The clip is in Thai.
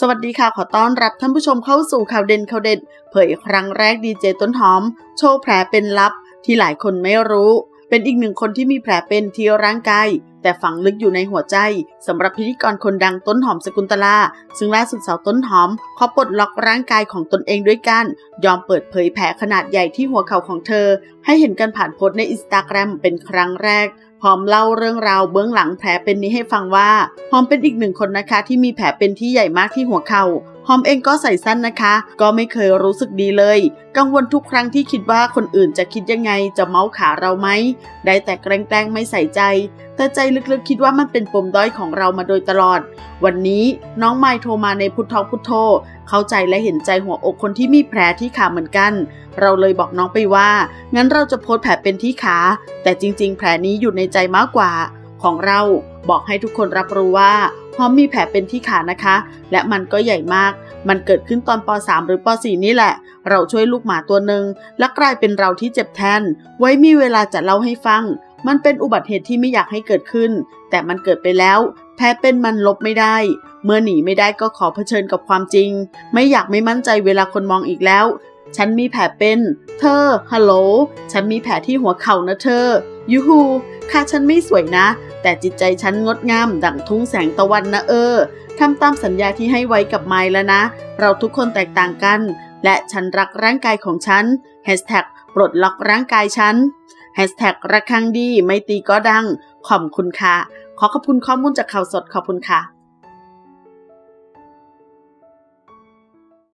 สวัสดีค่ะขอต้อนรับท่านผู้ชมเข้าสู่ข่าวเด่นข่าวเด็ด เผยครั้งแรกดีเจต้นหอม โชว์แผลเป็นลับที่หลายคนไม่รู้ เป็นอีกหนึ่งคนที่มีแผลเป็นที่ร่างกาย แต่ฝังลึกอยู่ในหัวใจสำหรับพิธีกรคนดังต้นหอมสกุลตลา ซึ่งล่าสุดสาวต้นหอมเขาปลดล็อกร่างกายของตนเองด้วยกัน ยอมเปิดเผยแผลขนาดใหญ่ที่หัวเข่าของเธอ ให้เห็นกันผ่านโพสในอินสตาแกรมเป็นครั้งแรกพร้อมเล่าเรื่องราวเบื้องหลังแผลเป็นนี้ให้ฟังว่าหอมเป็นอีกหนึ่งคนนะคะที่มีแผลเป็นที่ใหญ่มากที่หัวเข่า หอมเองก็ใส่สั้นนะคะ ก็ไม่เคยรู้สึกดีเลย กังวลทุกครั้งที่คิดว่าคนอื่นจะคิดยังไงจะเมาส์ขาเราไหม ได้แต่แกล้งแกล้งไม่ใส่ใจ แต่ใจลึกๆคิดว่ามันเป็นปมด้อยของเรามาโดยตลอด วันนี้น้องไมโทรมาในพุทธอพุทโธ เข้าใจและเห็นใจหัวอกคนที่มีแผลที่ขาเหมือนกัน เราเลยบอกน้องไปว่า งั้นเราจะโพสแผลเป็นที่ขา แต่จริง ๆ แผลนี้อยู่ในใจมากกว่าของเรา บอกให้ทุกคนรับรู้ว่าหอมมีแผลเป็นที่ขานะคะ และมันก็ใหญ่มาก มันเกิดขึ้นตอนป .3 หรือป .4 นี่แหละ เราช่วยลูกหมาตัวหนึ่งและกลายเป็นเราที่เจ็บแทน ไว้มีเวลาจะเล่าให้ฟัง มันเป็นอุบัติเหตุที่ไม่อยากให้เกิดขึ้น แต่มันเกิดไปแล้ว แพ้เป็นมันลบไม่ได้ เมื่อหนีไม่ได้ก็ขอเผชิญกับความจริง ไม่อยากไม่มั่นใจเวลาคนมองอีกแล้ว ฉันมีแผลเป็น เธอ ฮัลโหล ฉันมีแผลที่หัวเข่านะเธอ ยูฮูค่ะฉันไม่สวยนะแต่จิตใจฉันงดงามดั่งทุ่งแสงตะวันนะเออทำตามสัญญาที่ให้ไว้กับไมล์แล้วนะ เราทุกคนแตกต่างกัน และฉันรักร่างกายของฉันปลดล็อกร่างกายฉันระคังดีไม่ตีก็ดัง ขอบคุณค่ะ ขอขอบคุณข้อมูลจากข่าวสดขอบคุณค่ะ